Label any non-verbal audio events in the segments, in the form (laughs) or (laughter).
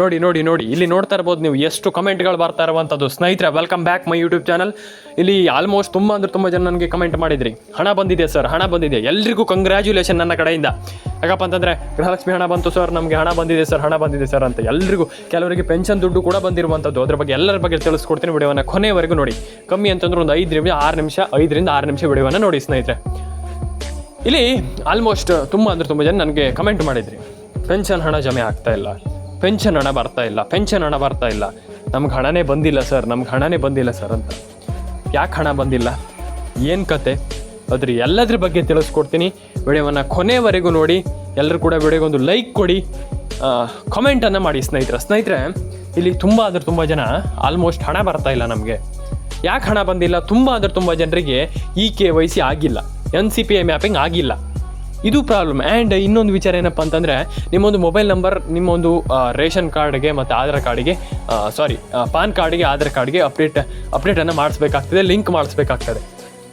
ನೋಡಿ ನೋಡಿ ನೋಡಿ. ಇಲ್ಲಿ ನೋಡ್ತಾ ಇರ್ಬೋದು ನೀವು ಎಷ್ಟು ಕಮೆಂಟ್ಗಳು ಬರ್ತಾ ಇರುವಂಥದ್ದು. ಸ್ನೇಹಿತರೆ welcome back my YouTube channel ಇಲ್ಲಿ ಆಲ್ಮೋಸ್ಟ್ ತುಂಬ ಅಂದ್ರೆ ತುಂಬ ಜನ ನನಗೆ ಕಮೆಂಟ್ ಮಾಡಿದ್ರಿ. ಹಣ ಬಂದಿದೆ ಸರ್ ಹಣ ಬಂದಿದೆ. ಎಲ್ರಿಗೂ ಕಂಗ್ರ್ಯಾಚುಲೇಷನ್ ನನ್ನ ಕಡೆಯಿಂದ. ಯಾಕಪ್ಪ ಅಂತಂದರೆ, ಗೃಹಲಕ್ಷ್ಮಿ ಹಣ ಬಂತು ಸರ್ ನಮಗೆ ಹಣ ಬಂದಿದೆ ಸರ್ ಹಣ ಬಂದಿದೆ ಸರ್ ಅಂತ ಎಲ್ರಿಗೂ. ಕೆಲವರಿಗೆ ಪೆನ್ಷನ್ ದುಡ್ಡು ಕೂಡ ಬಂದಿರುವಂಥದ್ದು. ಅದ್ರ ಬಗ್ಗೆ ಎಲ್ಲರ ಬಗ್ಗೆ ತಿಳಿಸ್ಕೊಡ್ತೀನಿ ವಿಡಿಯೋನ ಕೊನೆವರೆಗೂ ನೋಡಿ. ಕಮ್ಮಿ ಅಂತಂದ್ರೆ ಒಂದು ಐದು ನಿಮಿಷ, ಆರು ನಿಮಿಷ, ಐದರಿಂದ ಆರು ನಿಮಿಷ ವಿಡಿಯೋನ ನೋಡಿ ಸ್ನೇಹಿತರೆ. ಇಲ್ಲಿ ಆಲ್ಮೋಸ್ಟ್ ತುಂಬ ಅಂದ್ರೆ ತುಂಬ ಜನ ನನಗೆ ಕಮೆಂಟ್ ಮಾಡಿದ್ರಿ. ಪೆನ್ಷನ್ ಹಣ ಜಮೆ ಆಗ್ತಾ ಇಲ್ಲ. ಪೆನ್ಷನ್ ಹಣ ಬರ್ತಾ ಇಲ್ಲ, ಪೆನ್ಷನ್ ಹಣ ಬರ್ತಾ ಇಲ್ಲ. ನಮ್ಗೆ ಹಣನೇ ಬಂದಿಲ್ಲ ಸರ್, ನಮ್ಗೆ ಹಣನೇ ಬಂದಿಲ್ಲ ಸರ್ ಅಂತ. ಯಾಕೆ ಹಣ ಬಂದಿಲ್ಲ? ಏನು ಕತೆ? ಅದ್ರ ಎಲ್ಲದ್ರ ಬಗ್ಗೆ ತಿಳಿಸ್ಕೊಡ್ತೀನಿ. ವಿಡಿಯೋವನ್ನು ಕೊನೆವರೆಗೂ ನೋಡಿ. ಎಲ್ಲರೂ ಕೂಡ ವಿಡಿಯೋಗೆ ಒಂದು ಲೈಕ್ ಕೊಡಿ. ಕಮೆಂಟನ್ನು ಮಾಡಿ ಸ್ನೇಹಿತರೆ. ಸ್ನೇಹಿತರೆ, ಇಲ್ಲಿ ತುಂಬ ಅಂದ್ರೆ ತುಂಬ ಜನ ಆಲ್ಮೋಸ್ಟ್ ಹಣ ಬರ್ತಾ ಇಲ್ಲ ನಮಗೆ. ಯಾಕೆ ಹಣ ಬಂದಿಲ್ಲ? ತುಂಬ ಅಂದ್ರೆ ತುಂಬ ಜನರಿಗೆ ಇ ಕೆ ವೈ ಸಿ ಆಗಿಲ್ಲ. N C P I mapping ಆಗಿಲ್ಲ. ಇದು ಪ್ರಾಬ್ಲಮ್ ಆ್ಯಂಡ್ ಇನ್ನೊಂದು ವಿಚಾರ ಏನಪ್ಪ ಅಂತಂದರೆ, ನಿಮ್ಮೊಂದು ಮೊಬೈಲ್ ನಂಬರ್ ನಿಮ್ಮೊಂದು ರೇಷನ್ ಕಾರ್ಡ್ಗೆ ಮತ್ತು ಆಧಾರ್ ಕಾರ್ಡಿಗೆ ಸಾರಿ ಪಾನ್ ಕಾರ್ಡಿಗೆ, ಆಧಾರ್ ಕಾರ್ಡ್ಗೆ ಅಪ್ಡೇಟ್ ಅಪ್ಡೇಟನ್ನು ಮಾಡಿಸ್ಬೇಕಾಗ್ತದೆ ಲಿಂಕ್ ಮಾಡಿಸ್ಬೇಕಾಗ್ತದೆ.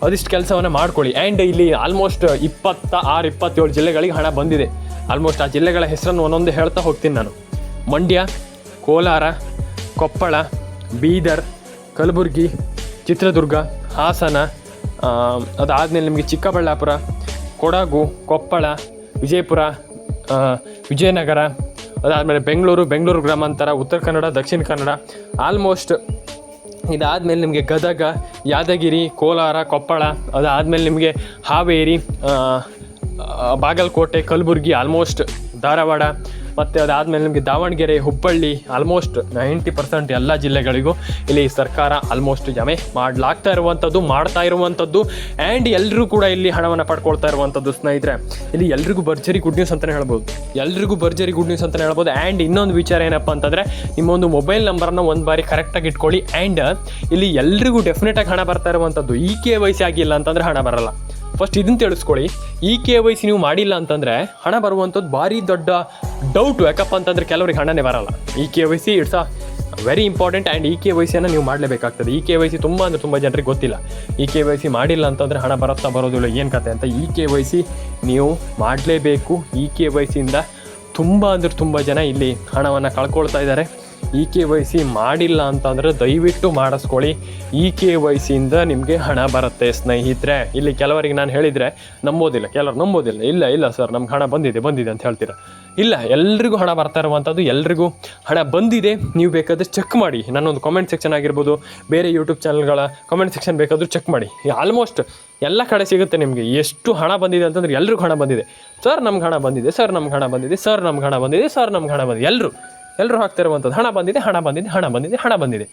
ಅದಿಷ್ಟು ಕೆಲಸವನ್ನು ಮಾಡ್ಕೊಳ್ಳಿ. ಆ್ಯಂಡ್ ಇಲ್ಲಿ ಆಲ್ಮೋಸ್ಟ್ ಇಪ್ಪತ್ತ ಆರು, ಇಪ್ಪತ್ತೇಳು ಜಿಲ್ಲೆಗಳಿಗೆ ಹಣ ಬಂದಿದೆ. ಆಲ್ಮೋಸ್ಟ್ ಆ ಜಿಲ್ಲೆಗಳ ಹೆಸರನ್ನು ಒಂದೊಂದು ಹೇಳ್ತಾ ಹೋಗ್ತೀನಿ ನಾನು. ಮಂಡ್ಯ, ಕೋಲಾರ, ಕೊಪ್ಪಳ, ಬೀದರ್, ಕಲಬುರಗಿ, ಚಿತ್ರದುರ್ಗ, ಹಾಸನ ಅದಾದಮೇಲೆ ನಿಮಗೆ ಚಿಕ್ಕಬಳ್ಳಾಪುರ ಕೊಡಗು, ಕೊಪ್ಪಳ, ವಿಜಯಪುರ ವಿಜಯನಗರ, ಅದಾದಮೇಲೆ ಬೆಂಗಳೂರು ಬೆಂಗಳೂರು ಗ್ರಾಮಾಂತರ, ಉತ್ತರ ಕನ್ನಡ, ದಕ್ಷಿಣ ಕನ್ನಡ ಆಲ್ಮೋಸ್ಟ್ ಇದಾದಮೇಲೆ ನಿಮಗೆ ಗದಗ, ಯಾದಗಿರಿ, ಕೋಲಾರ, ಕೊಪ್ಪಳ, ಅದಾದಮೇಲೆ ನಿಮಗೆ ಹಾವೇರಿ ಬಾಗಲಕೋಟೆ, ಕಲಬುರಗಿ ಆಲ್ಮೋಸ್ಟ್ ಧಾರವಾಡ ಮತ್ತು ಅದಾದಮೇಲೆ ನಿಮಗೆ Davanagere, Hubballi almost ninety percent ಎಲ್ಲ ಜಿಲ್ಲೆಗಳಿಗೂ ಇಲ್ಲಿ ಸರ್ಕಾರ ಆಲ್ಮೋಸ್ಟ್ ಜಮೆ ಮಾಡಲಾಗ್ತಾ ಇರುವಂಥದ್ದು, ಮಾಡ್ತಾ ಇರುವಂಥದ್ದು ಆ್ಯಂಡ್ ಎಲ್ಲರೂ ಕೂಡ ಇಲ್ಲಿ ಹಣವನ್ನು ಪಡ್ಕೊಳ್ತಾ ಇರುವಂಥದ್ದು ಸ್ನೇಹಿತರೆ. ಇಲ್ಲಿ ಎಲ್ರಿಗೂ ಭರ್ಜರಿ ಗುಡ್ ನ್ಯೂಸ್ ಅಂತಲೇ ಹೇಳ್ಬೋದು. ಎಲ್ರಿಗೂ ಭರ್ಜರಿ ಗುಡ್ ನ್ಯೂಸ್ ಅಂತಲೇ ಹೇಳ್ಬೋದು. ಆ್ಯಂಡ್ ಇನ್ನೊಂದು ವಿಚಾರ ಏನಪ್ಪ ಅಂತಂದರೆ, ನಿಮ್ಮೊಂದು ಮೊಬೈಲ್ ನಂಬರನ್ನು ಒಂದು ಬಾರಿ ಕರೆಕ್ಟಾಗಿ ಇಟ್ಕೊಳ್ಳಿ. ಆ್ಯಂಡ್ ಇಲ್ಲಿ ಎಲ್ರಿಗೂ ಡೆಫಿನೆಟಾಗಿ ಹಣ ಬರ್ತಾ ಇರುವಂಥದ್ದು. ಈ ಕೆ ವೈ ಆಗಿಲ್ಲ ಅಂತಂದರೆ ಹಣ ಬರಲ್ಲ. ಫಸ್ಟ್ ಇದನ್ನು ತಿಳಿಸ್ಕೊಳ್ಳಿ. ಈ ಕೆ ವೈ ಸಿ ನೀವು ಮಾಡಿಲ್ಲ ಅಂತಂದರೆ ಹಣ ಬರುವಂಥದ್ದು ಭಾರಿ ದೊಡ್ಡ ಡೌಟು ಯಾಕಪ್ಪ ಅಂತಂದರೆ ಕೆಲವರಿಗೆ ಹಣನೇ ಬರಲ್ಲ. ಈ K Y C it's a very important and ಈ ಕೆ ವೈ ಸಿಯನ್ನು ನೀವು ಮಾಡಲೇಬೇಕಾಗ್ತದೆ. ಈ ಕೆ ವೈ ಸಿ ತುಂಬ ಅಂದರೆ ತುಂಬ ಜನರಿಗೆ ಗೊತ್ತಿಲ್ಲ. ಈ ಕೆ ವೈ ಸಿ ಮಾಡಿಲ್ಲ ಅಂತಂದರೆ ಹಣ ಬರುತ್ತಾ ಬರೋದಿಲ್ಲ ಏನು ಕತೆ ಅಂತ ಈ ಕೆ ವೈ ಸಿ ನೀವು ಮಾಡಲೇಬೇಕು. ಈ ಕೆ ವೈ ಸಿಯಿಂದ ತುಂಬ ಅಂದರೆ ತುಂಬ ಜನ ಇಲ್ಲಿ ಹಣವನ್ನು ಕಳ್ಕೊಳ್ತಾ ಇದ್ದಾರೆ. ಇ ಕೆ ವೈ ಸಿ ಮಾಡಿಲ್ಲ ಅಂತಂದರೆ ದಯವಿಟ್ಟು ಮಾಡಿಸ್ಕೊಳ್ಳಿ. ಇ ಕೆ ವೈ ಸಿಯಿಂದ ನಿಮಗೆ ಹಣ ಬರುತ್ತೆ ಸ್ನೇಹಿತರೆ. ಇಲ್ಲಿ ಕೆಲವರಿಗೆ ನಾನು ಹೇಳಿದರೆ ನಂಬೋದಿಲ್ಲ, ಕೆಲವರು ನಂಬೋದಿಲ್ಲ. ಇಲ್ಲ ಇಲ್ಲ ಸರ್, ನಮ್ಗೆ ಹಣ ಬಂದಿದೆ ಬಂದಿದೆ ಅಂತ ಹೇಳ್ತೀರಾ? ಇಲ್ಲ, ಎಲ್ರಿಗೂ ಹಣ ಬರ್ತಾ ಇರುವಂಥದ್ದು ಎಲ್ರಿಗೂ ಹಣ ಬಂದಿದೆ. ನೀವು ಬೇಕಾದರೆ ಚೆಕ್ ಮಾಡಿ. ನನ್ನೊಂದು ಕಾಮೆಂಟ್ ಸೆಕ್ಷನ್ ಆಗಿರ್ಬೋದು, ಬೇರೆ ಯೂಟ್ಯೂಬ್ ಚಾನಲ್ಗಳ ಕಾಮೆಂಟ್ ಸೆಕ್ಷನ್ ಬೇಕಾದರೂ ಚೆಕ್ ಮಾಡಿ. ಆಲ್ಮೋಸ್ಟ್ ಎಲ್ಲ ಕಡೆ ಸಿಗುತ್ತೆ ನಿಮಗೆ. ಎಷ್ಟು ಹಣ ಬಂದಿದೆ ಅಂತಂದ್ರೆ ಎಲ್ರಿಗೂ ಹಣ ಬಂದಿದೆ. ಸರ್, ನಮ್ಗೆ ಹಣ ಬಂದಿದೆ, ಸರ್, ನಮ್ಗೆ ಹಣ ಬಂದಿದೆ, ಸರ್, ನಮ್ಗೆ ಹಣ ಬಂದಿದೆ, ಸರ್, ನಮ್ಗೆ ಹಣ ಬಂದಿದೆ. ಎಲ್ಲರೂ ಎಲ್ಲರೂ ಹಾಕ್ತಾ ಇರುವಂಥದ್ದು ಹಣ ಬಂದಿದೆ ಹಣ ಬಂದಿದೆ ಹಣ ಬಂದಿದೆ ಹಣ ಬಂದಿದೆ.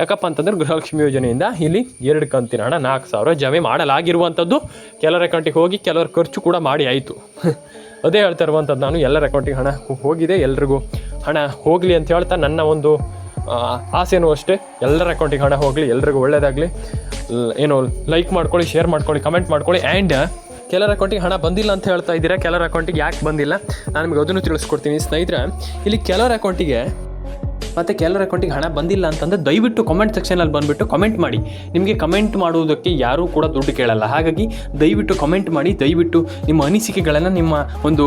ಯಾಕಪ್ಪ ಅಂತಂದ್ರೆ ಗೃಹಲಕ್ಷ್ಮಿ ಯೋಜನೆಯಿಂದ ಇಲ್ಲಿ ಎರಡು ಕಂತಿನ ಹಣ ನಾಲ್ಕು ಸಾವಿರ ಜಮೆ ಮಾಡಲಾಗಿರುವಂಥದ್ದು ಕೆಲವರ ಅಕೌಂಟಿಗೆ ಹೋಗಿ ಕೆಲವರ ಖರ್ಚು ಕೂಡ ಮಾಡಿ ಆಯಿತು. (laughs) ಅದೇ ಹೇಳ್ತಾ ಇರುವಂಥದ್ದು ನಾನು, ಎಲ್ಲರ ಅಕೌಂಟಿಗೆ ಹಣ ಹೋಗಿದೆ, ಎಲ್ರಿಗೂ ಹಣ ಹೋಗಲಿ ಅಂತ ಹೇಳ್ತಾ ನನ್ನ ಒಂದು ಆಸೆನೂ ಅಷ್ಟೇ. ಎಲ್ಲರ ಅಕೌಂಟಿಗೆ ಹಣ ಹೋಗಲಿ, ಎಲ್ರಿಗೂ ಒಳ್ಳೆಯದಾಗಲಿ ಏನು ಲೈಕ್ ಮಾಡ್ಕೊಳ್ಳಿ ಶೇರ್ ಮಾಡ್ಕೊಳ್ಳಿ ಕಮೆಂಟ್ ಮಾಡ್ಕೊಳ್ಳಿ ಆ್ಯಂಡ್ ಕೆಲವರ ಅಕೌಂಟಿಗೆ ಹಣ ಬಂದಿಲ್ಲ ಅಂತ ಹೇಳ್ತಾ ಇದ್ದೀರಾ? ಕೆಲವರ ಅಕೌಂಟಿಗೆ ಯಾಕೆ ಬಂದಿಲ್ಲ? ನಾನು ನಿಮಗೆ ಅದನ್ನು ತಿಳಿಸ್ಕೊಡ್ತೀನಿ. ಸ್ನೇಹಿತರೆ, ಇಲ್ಲಿ ಕೆಲವರ ಅಕೌಂಟಿಗೆ ಮತ್ತು ಕೆಲವರ ಅಕೌಂಟಿಗೆ ಹಣ ಬಂದಿಲ್ಲ ಅಂತಂದರೆ ದಯವಿಟ್ಟು ಕಮೆಂಟ್ ಸೆಕ್ಷನಲ್ಲಿ ಬಂದುಬಿಟ್ಟು ಕಮೆಂಟ್ ಮಾಡಿ. ನಿಮಗೆ ಕಮೆಂಟ್ ಮಾಡುವುದಕ್ಕೆ ಯಾರೂ ಕೂಡ ದುಡ್ಡು ಕೇಳಲ್ಲ. ಹಾಗಾಗಿ ದಯವಿಟ್ಟು ಕಮೆಂಟ್ ಮಾಡಿ, ದಯವಿಟ್ಟು ನಿಮ್ಮ ಅನಿಸಿಕೆಗಳನ್ನು ನಿಮ್ಮ ಒಂದು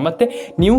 ಮತ್ತು ನೀವು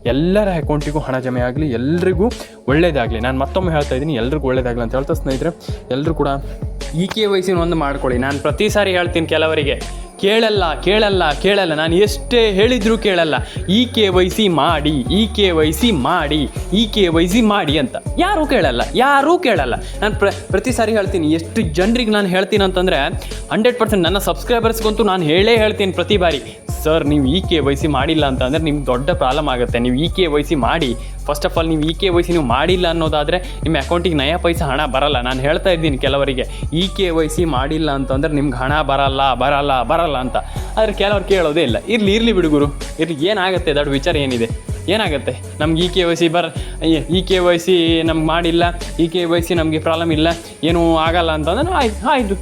ಎಲ್ಲರ ಅಕೌಂಟಿಗೂ ಹಣ ಜಮೆ ಆಗಲಿ, ಎಲ್ರಿಗೂ ಒಳ್ಳೇದಾಗಲಿ. ನಾನು ಮತ್ತೊಮ್ಮೆ ಹೇಳ್ತಾ ಇದ್ದೀನಿ, ಎಲ್ರಿಗೂ ಒಳ್ಳೇದಾಗಲಿ ಅಂತ ಹೇಳ್ತಾ ಸ್ನೇಹಿತರೆ ಎಲ್ಲರೂ ಕೂಡ ಇ ಕೆ ವಯಸ್ಸಿನ ಒಂದು ಮಾಡ್ಕೊಳ್ಳಿ. ನಾನು ಪ್ರತಿ ಸಾರಿ ಹೇಳ್ತೀನಿ ಕೆಲವರಿಗೆ. ಕೇಳಲ್ಲ ಕೇಳಲ್ಲ ಕೇಳಲ್ಲ. ನಾನು ಎಷ್ಟೇ ಹೇಳಿದರೂ ಕೇಳಲ್ಲ. ಈ ಕೆ ವೈ ಸಿ ಮಾಡಿ, ಈ ಕೆ ವೈ ಸಿ ಮಾಡಿ, ಈ ಕೆ ವೈ ಸಿ ಮಾಡಿ ಅಂತ. ಯಾರೂ ಕೇಳಲ್ಲ ಯಾರೂ ಕೇಳಲ್ಲ. ನಾನು ಪ್ರ, ಪ್ರತಿ ಸಾರಿ ಹೇಳ್ತೀನಿ, ಎಷ್ಟು ಜನರಿಗೆ ನಾನು ಹೇಳ್ತೀನಿ ಅಂತಂದರೆ, ಹಂಡ್ರೆಡ್ ಪರ್ಸೆಂಟ್ ನನ್ನ ಸಬ್ಸ್ಕ್ರೈಬರ್ಸ್ಗಂತೂ ನಾನು ಹೇಳೇ ಹೇಳ್ತೀನಿ ಪ್ರತಿ ಬಾರಿ. ಸರ್, ನೀವು ಇ ಕೆ ವೈ ಸಿ ಮಾಡಿಲ್ಲ ಅಂತಂದರೆ ನಿಮ್ಗೆ ದೊಡ್ಡ ಪ್ರಾಬ್ಲಮ್ ಆಗುತ್ತೆ. ನೀವು ಇ ಕೆ ವೈ ಸಿ ಮಾಡಿ ಫಸ್ಟ್ ಆಫ್ ಆಲ್ ನೀವು ಇ ಕೆ ವೈ ಸಿ ನೀವು ಮಾಡಿಲ್ಲ ಅನ್ನೋದಾದರೆ ನಿಮ್ಮ ಅಕೌಂಟಿಗೆ ನಯ ಪೈಸೆ ಹಣ ಬರಲ್ಲ. ನಾನು ಹೇಳ್ತಾ ಇದ್ದೀನಿ ಕೆಲವರಿಗೆ ಇ ಕೆ ವೈ ಸಿ ಮಾಡಿಲ್ಲ ಅಂತಂದರೆ ನಿಮ್ಗೆ ಹಣ ಬರಲ್ಲ ಬರಲ್ಲ ಬರಲ್ಲ ಅಂತ. ಆದರೆ ಕೆಲವ್ರು ಕೇಳೋದೇ ಇಲ್ಲ. ಇರಲಿ ಇರಲಿ ಬಿಡುಗುರು ಇರಲಿ, ಏನಾಗುತ್ತೆ? ದೊಡ್ಡ ವಿಚಾರ ಏನಿದೆ? ಏನಾಗುತ್ತೆ? ನಮ್ಗೆ ಇ ಕೆ ವೈ ಸಿ ಬರ್ ಇ ಕೆ ವೈ ಸಿ ನಮ್ಗೆ ಮಾಡಿಲ್ಲ ಇ ಕೆ ವೈ ಸಿ ನಮಗೆ ಪ್ರಾಬ್ಲಮ್ ಇಲ್ಲ, ಏನೂ ಆಗಲ್ಲ ಅಂತಂದ್ರೆ ಆಯ್ತು ಆಯಿತು.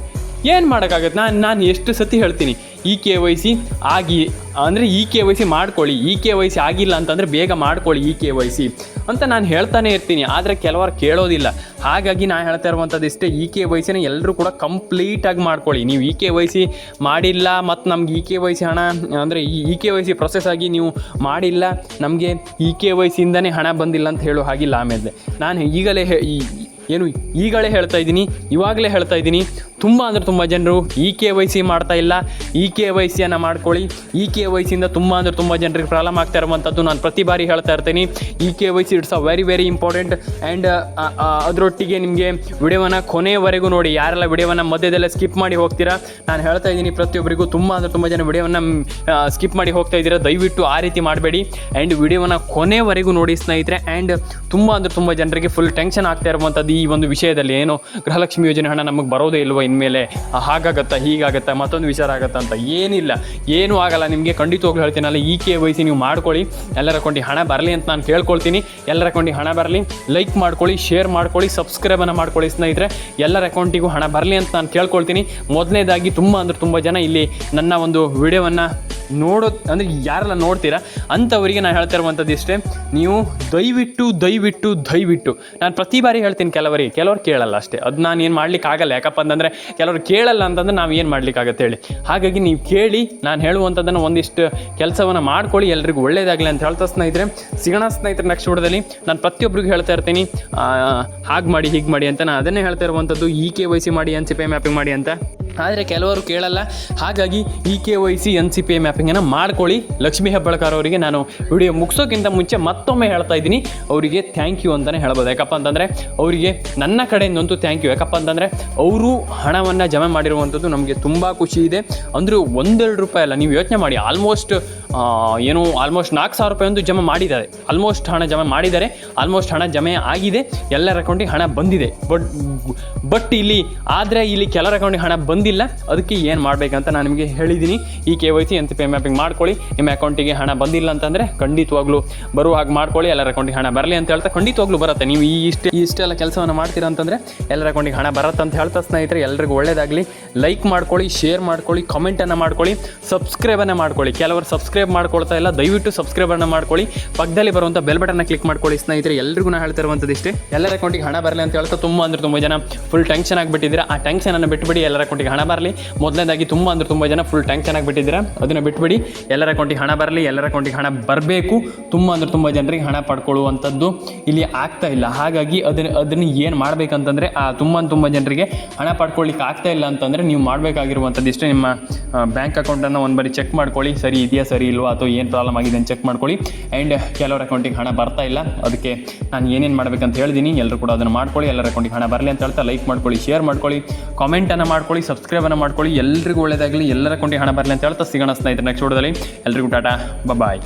ಏನು ಮಾಡೋಕ್ಕಾಗತ್ತೆ? ನಾನು ನಾನು ಎಷ್ಟು ಸತಿ ಹೇಳ್ತೀನಿ ಇ ಕೆ ವೈ ಸಿ ಆಗಿ, ಅಂದರೆ ಇ ಕೆ ವೈ ಸಿ ಮಾಡ್ಕೊಳ್ಳಿ ಇ ಕೆ ವೈ ಸಿ ಆಗಿಲ್ಲ ಅಂತಂದರೆ ಬೇಗ ಮಾಡ್ಕೊಳ್ಳಿ ಇ ಕೆ ವೈ ಸಿ ಅಂತ ನಾನು ಹೇಳ್ತಾನೆ ಇರ್ತೀನಿ, ಆದರೆ ಕೆಲವರು ಕೇಳೋದಿಲ್ಲ. ಹಾಗಾಗಿ ನಾನು ಹೇಳ್ತಾ ಇರುವಂಥದ್ದು ಇಷ್ಟೇ ಇ ಕೆ ವೈ ಸಿನ ಎಲ್ಲರೂ ಕೂಡ ಕಂಪ್ಲೀಟಾಗಿ ಮಾಡ್ಕೊಳ್ಳಿ. ನೀವು ಇ ಕೆ ವೈ ಸಿ ಮಾಡಿಲ್ಲ ಮತ್ತು ನಮ್ಗೆ ಇ ಕೆ ವೈ ಸಿ ಹಣ, ಅಂದರೆ ಈ E K Y C process ಆಗಿ ನೀವು ಮಾಡಿಲ್ಲ, ನಮಗೆ ಇ ಕೆ ವೈ ಸಿಯಿಂದನೇ ಹಣ ಬಂದಿಲ್ಲ ಅಂತ ಹೇಳೋ ಹಾಗಿಲ್ಲ ಆಮೇಲೆ. ನಾನು ಈಗಲೇ ಏನು ಈಗಲೇ ಹೇಳ್ತಾ ಇದ್ದೀನಿ, ಇವಾಗಲೇ ಹೇಳ್ತಾ ಇದ್ದೀನಿ ತುಂಬ ಅಂದರೆ ತುಂಬ ಜನರು ಇ ಕೆ ವೈ ಸಿ ಮಾಡ್ತಾ ಇಲ್ಲ. ಇ ಕೆ ವೈ ಸಿಯನ್ನು ಮಾಡ್ಕೊಳ್ಳಿ. ಇ ಕೆ ವೈ ಸಿಯಿಂದ ತುಂಬ ಅಂದರೆ ತುಂಬ ಜನರಿಗೆ ಪ್ರಾಬ್ಲಮ್ ಆಗ್ತಾ ಇರುವಂಥದ್ದು ನಾನು ಪ್ರತಿ ಬಾರಿ ಹೇಳ್ತಾ ಇರ್ತೀನಿ. E K Y C it's a very very important and ಅದರೊಟ್ಟಿಗೆ ನಿಮಗೆ ವಿಡಿಯೋವನ್ನು ಕೊನೆಯವರೆಗೂ ನೋಡಿ. ಯಾರೆಲ್ಲ ವಿಡಿಯೋವನ್ನು ಮಧ್ಯದಲ್ಲೇ ಸ್ಕಿಪ್ ಮಾಡಿ ಹೋಗ್ತೀರಾ? ನಾನು ಹೇಳ್ತಾ ಇದ್ದೀನಿ ಪ್ರತಿಯೊಬ್ಬರಿಗೂ ತುಂಬ ಅಂದರೆ ತುಂಬ ಜನ ವಿಡಿಯೋವನ್ನು ಸ್ಕಿಪ್ ಮಾಡಿ ಹೋಗ್ತಾ ಇದ್ದೀರಾ? ದಯವಿಟ್ಟು ಆ ರೀತಿ ಮಾಡಬೇಡಿ. ಆ್ಯಂಡ್ ವಿಡಿಯೋವನ್ನು ಕೊನೆವರೆಗೂ ನೋಡಿ ಸ್ನೇಹಿತರೆ. ಆ್ಯಂಡ್ ತುಂಬ ಅಂದರೆ ತುಂಬ ಜನರಿಗೆ ಫುಲ್ ಟೆನ್ಷನ್ ಆಗ್ತಾ ಇರುವಂಥದ್ದು ಈ ಒಂದು ವಿಷಯದಲ್ಲಿ ಏನು ಗೃಹಲಕ್ಷ್ಮಿ ಯೋಜನೆ ಹಣ ನಮಗೆ ಬರೋದೇ ಇಲ್ವೋ ಇನ್ಮೇಲೆ ಹಾಗಾಗತ್ತಾ, ಹೀಗಾಗತ್ತಾ, ಮತ್ತೊಂದು ವಿಚಾರ ಆಗತ್ತಾ ಅಂತ ಏನಿಲ್ಲ. ಏನೂ ಆಗಲ್ಲ, ನಿಮಗೆ ಖಂಡಿತವಾಗ್ಲೂ ಹೇಳ್ತೀನಲ್ಲ ಈ ಕೆ ವೈ ಸಿ ನೀವು ಮಾಡ್ಕೊಳ್ಳಿ. ಎಲ್ಲರ ಅಕೌಂಟಿಗೆ ಹಣ ಬರಲಿ ಅಂತ ನಾನು ಕೇಳ್ಕೊಳ್ತೀನಿ. ಎಲ್ಲರ ಅಕೌಂಟಿಗೆ ಹಣ ಬರಲಿ, ಲೈಕ್ ಮಾಡ್ಕೊಳ್ಳಿ, ಶೇರ್ ಮಾಡ್ಕೊಳ್ಳಿ ಸಬ್ಸ್ಕ್ರೈಬನ್ನು ಮಾಡ್ಕೊಳ್ಳಿ ಸ್ನೇಹಿತರೆ. ಎಲ್ಲರ ಅಕೌಂಟಿಗೂ ಹಣ ಬರಲಿ ಅಂತ ನಾನು ಕೇಳ್ಕೊಳ್ತೀನಿ. ಮೊದಲನೇದಾಗಿ ತುಂಬ ಅಂದರೆ ತುಂಬ ಜನ ಇಲ್ಲಿ ನನ್ನ ಒಂದು ವಿಡಿಯೋವನ್ನು ನೋಡೋ, ಅಂದರೆ ಯಾರೆಲ್ಲ ನೋಡ್ತೀರಾ, ಅಂಥವರಿಗೆ ನಾನು ಹೇಳ್ತಾ ಇರುವಂಥದ್ದು ಇಷ್ಟೇ. ನೀವು ದಯವಿಟ್ಟು ದಯವಿಟ್ಟು ದಯವಿಟ್ಟು. ನಾನು ಪ್ರತಿ ಬಾರಿ ಹೇಳ್ತೀನಿ ಕೆಲವರಿಗೆ, ಕೆಲವ್ರು ಕೇಳಲ್ಲ ಅಷ್ಟೇ. ಅದು ನಾನು ಏನು ಮಾಡ್ಲಿಕ್ಕೆ ಆಗಲ್ಲ. ಯಾಕಪ್ಪ ಅಂತಂದರೆ, ಕೆಲವ್ರು ಕೇಳಲ್ಲ ಅಂತಂದ್ರೆ ನಾವು ಏನು ಮಾಡ್ಲಿಕ್ಕಾಗತ್ತೆ ಹೇಳಿ. ಹಾಗಾಗಿ ನೀವು ಕೇಳಿ, ನಾನು ಹೇಳುವಂಥದ್ದನ್ನು ಒಂದಿಷ್ಟು ಕೆಲಸವನ್ನು ಮಾಡ್ಕೊಳ್ಳಿ, ಎಲ್ರಿಗೂ ಒಳ್ಳೇದಾಗಲಿ ಅಂತ ಹೇಳ್ತಾ ಸ್ನೇಹಿತರೆ. ಸಿಗೋಣ ಸ್ನೇಹಿತರೆ ನೆಕ್ಸ್ಟ್ ವಿಡಿಯೋದಲ್ಲಿ. ನಾನು ಪ್ರತಿಯೊಬ್ಬರಿಗೂ ಹೇಳ್ತಾ ಇರ್ತೀನಿ. ಹಾಗೆ ಮಾಡಿ, ಹೀಗೆ ಮಾಡಿ ಅಂತ ನಾನು ಅದನ್ನೇ ಹೇಳ್ತಾ ಇರುವಂಥದ್ದು. ಈ ಕೆ ವೈ ಸಿ ಮಾಡಿ, ಎನ್ ಸಿ ಪೇ ಮ್ಯಾಪಿಂಗ್ ಮಾಡಿ ಅಂತ. ಆದರೆ ಕೆಲವರು ಕೇಳಲ್ಲ. ಹಾಗಾಗಿ E K Y C N C P ಮ್ಯಾಪಿಂಗನ್ನು ಮಾಡ್ಕೊಳ್ಳಿ. ಲಕ್ಷ್ಮೀ ಹೆಬ್ಬಳ್ಕರ್ ಅವರಿಗೆ ನಾನು ವಿಡಿಯೋ ಮುಗಿಸೋಕ್ಕಿಂತ ಮುಂಚೆ ಮತ್ತೊಮ್ಮೆ ಹೇಳ್ತಾ ಇದ್ದೀನಿ. ಅವರಿಗೆ ಥ್ಯಾಂಕ್ ಯು ಅಂತಲೇ ಹೇಳ್ಬೋದು. ಯಾಕಪ್ಪ ಅಂತಂದರೆ ಅವರಿಗೆ ನನ್ನ ಕಡೆಯಿಂದಂತೂ ಥ್ಯಾಂಕ್ ಯು ಯಾಕಪ್ಪ ಅಂತಂದರೆ ಅವರು ಹಣವನ್ನು ಜಮೆ ಮಾಡಿರುವಂಥದ್ದು ನಮಗೆ ತುಂಬ ಖುಷಿ ಇದೆ. ಅಂದರೂ ಒಂದೆರಡು ರೂಪಾಯಿ ಅಲ್ಲ, ನೀವು ಯೋಚನೆ ಮಾಡಿ. ಆಲ್ಮೋಸ್ಟ್ ಏನು ಆಲ್ಮೋಸ್ಟ್ ನಾಲ್ಕು ಸಾವಿರ ರೂಪಾಯಿ ಒಂದು ಜಮೆ ಮಾಡಿದ್ದಾರೆ. ಆಲ್ಮೋಸ್ಟ್ ಹಣ ಜಮೆ ಮಾಡಿದ್ದಾರೆ. ಆಲ್ಮೋಸ್ಟ್ ಹಣ ಜಮೆ ಆಗಿದೆ. ಎಲ್ಲರ ಅಕೌಂಟಿಗೆ ಹಣ ಬಂದಿದೆ. ಬಟ್ ಬಟ್ ಇಲ್ಲಿ, ಆದರೆ ಇಲ್ಲಿ ಕೆಲವರ ಅಕೌಂಟಿಗೆ ಹಣ ಬಂದಿಲ್ಲ. ಅದಕ್ಕೆ ಏನು ಮಾಡಬೇಕಂತ ನಾನು ನಿಮಗೆ ಹೇಳಿದ್ದೀನಿ ಈ ಕೆ ವೈ ಸಿ ಎಂತ ಪೇ ಮ್ಯಾಪಿಂಗ್ ಮಾಡ್ಕೊಳ್ಳಿ. ನಿಮ್ಮ ಅಕೌಂಟಿಗೆ ಹಣ ಬಂದಿಲ್ಲ ಅಂತಂದರೆ ಖಂಡಿತವಾಗ್ಲೂ ಬರುವ ಹಾಗೆ ಮಾಡ್ಕೊಳ್ಳಿ. ಎಲ್ಲರ ಅಕೌಂಟಿಗೆ ಹಣ ಬರಲಿ ಅಂತ ಹೇಳ್ತಾ ಖಂಡಿತವಾಗ್ಲೂ ಬರುತ್ತೆ. ನೀವು ಈ ಇಷ್ಟು ಇಷ್ಟೆಲ್ಲ ಕೆಲಸವನ್ನು ಮಾಡ್ತೀರ ಅಂತಂದರೆ ಎಲ್ಲರ ಅಕೌಂಟಿಗೆ ಹಣ ಬರುತ್ತೆ ಅಂತ ಹೇಳ್ತಾ ಸ್ನೇಹಿತರೆ ಎಲ್ಲರಿಗೂ ಒಳ್ಳೇದಾಗಲಿ. ಲೈಕ್ ಮಾಡ್ಕೊಳ್ಳಿ ಶೇರ್ ಮಾಡ್ಕೊಳ್ಳಿ ಕಮೆಂಟನ್ನು ಮಾಡ್ಕೊಳ್ಳಿ ಸಬ್ಸ್ಕ್ರೈಬನ್ನು ಮಾಡ್ಕೊಳ್ಳಿ. ಕೆಲವರು ಸಬ್ಸ್ಕ್ರೈಬ್ ಮಾಡ್ಕೊಳ್ತಾ ಇಲ್ಲ, ದಯವಿಟ್ಟು ಸಬ್ಸ್ಕ್ರೈಬನ್ನು ಮಾಡ್ಕೊಳ್ಳಿ. ಪಕ್ಕದಲ್ಲಿ ಬರುವಂಥ ಬೆಲ್ ಬಟನ್ನ ಕ್ಲಿಕ್ ಮಾಡ್ಕೊಳ್ಳಿ ಸ್ನೇಹಿತರೆ ಎಲ್ಲರಿಗೂ ನಾನು ಹೇಳ್ತಾ ಇರುವಂಥದ್ದು ಇಷ್ಟೇ. ಎಲ್ಲರ ಅಕೌಂಟಿಗೆ ಹಣ ಬರಲಿ ಅಂತ ಹೇಳ್ತಾ ತುಂಬ ಅಂದರೆ ತುಂಬ ಜನ ಫುಲ್ ಟೆನ್ಷನ್ ಆಗಿಬಿಟ್ಟಿದ್ದೀರಾ. ಆ ಟೆನ್ಷನನ್ನು ಬಿಟ್ಟುಬಿಡಿ ಎಲ್ಲರ ಅಕೌಂಟಿಗೆ ಹಣ ಬರಲಿ. ಮೊದಲನೇದಾಗಿ ತುಂಬ ಅಂದರೆ ತುಂಬ ಜನ ಫುಲ್ ಟ್ಯಾಂಕ್ ಚೆನ್ನಾಗಿ ಬಿಟ್ಟಿದ್ದೀರ? ಅದನ್ನು ಬಿಟ್ಬಿಡಿ. ಎಲ್ಲರ ಅಕೌಂಟಿಗೆ ಹಣ ಬರಲಿ, ಎಲ್ಲರ ಅಕೌಂಟಿಗೆ ಹಣ ಬರಬೇಕು. ತುಂಬ ಅಂದರೆ ತುಂಬ ಜನರಿಗೆ ಹಣ ಪಡ್ಕೊಳ್ಳುವಂಥದ್ದು ಇಲ್ಲಿ ಆಗ್ತಾ ಇಲ್ಲ. ಹಾಗಾಗಿ ಅದನ್ನ, ಅದನ್ನು ಏನು ಮಾಡಬೇಕಂತಂದರೆ, ಆ ತುಂಬ ತುಂಬ ಜನರಿಗೆ ಹಣ ಪಡ್ಕೊಳ್ಳಿಕ್ಕೆ ಆಗ್ತಾ ಇಲ್ಲ ಅಂತಂದರೆ ನೀವು ಮಾಡಬೇಕಾಗಿರುವಂಥದ್ದು ಇಷ್ಟೇ. ನಿಮ್ಮ ಬ್ಯಾಂಕ್ ಅಕೌಂಟನ್ನು ಒಂದು ಬಾರಿ ಚೆಕ್ ಮಾಡ್ಕೊಳ್ಳಿ. ಸರಿ ಇದೆಯಾ, ಸರಿ ಇಲ್ವಾ, ಅಥವಾ ಏನು ಪ್ರಾಬ್ಲಮ್ ಆಗಿದೆ ಅಂತ ಚೆಕ್ ಮಾಡ್ಕೊಳ್ಳಿ. ಆ್ಯಂಡ್ ಕೆಲವರ ಅಕೌಂಟಿಗೆ ಹಣ ಬರ್ತಾ ಇಲ್ಲ. ಅದಕ್ಕೆ ನಾನು ಏನೇನು ಮಾಡಬೇಕಂತ ಹೇಳಿದ್ದೀನಿ ಎಲ್ಲರೂ ಕೂಡ ಅದನ್ನು ಮಾಡ್ಕೊಳ್ಳಿ. ಎಲ್ಲರ ಅಕೌಂಟಿಗೆ ಹಣ ಬರಲಿ ಅಂತ ಹೇಳ್ತಾ ಲೈಕ್ ಮಾಡ್ಕೊಳ್ಳಿ ಶೇರ್ ಮಾಡ್ಕೊಳ್ಳಿ. ಕಾಮೆಂಟನ್ನು ಮಾಡ್ಕೊಳ್ಳಿ ಸಬ್ಸ್ಕ್ರೈಬನ್ನು ಮಾಡ್ಕೊಳ್ಳಿ. ಎಲ್ರಿಗೂ ಒಳ್ಳೆಯದಾಗಲಿ ಎಲ್ಲರ ಕೊಂಡಿ ಹಣ ಬರಲಿ ಅಂತ ಹೇಳ್ತಾ ಸಿಗೋಣ ಸ್ನೇಹಿತರೆ ನೆಕ್ಸ್ಟ್ ವಿಡಿಯೋದಲ್ಲಿ ಎಲ್ರಿಗೂ ಟಾಟಾ. ಬಾಯ್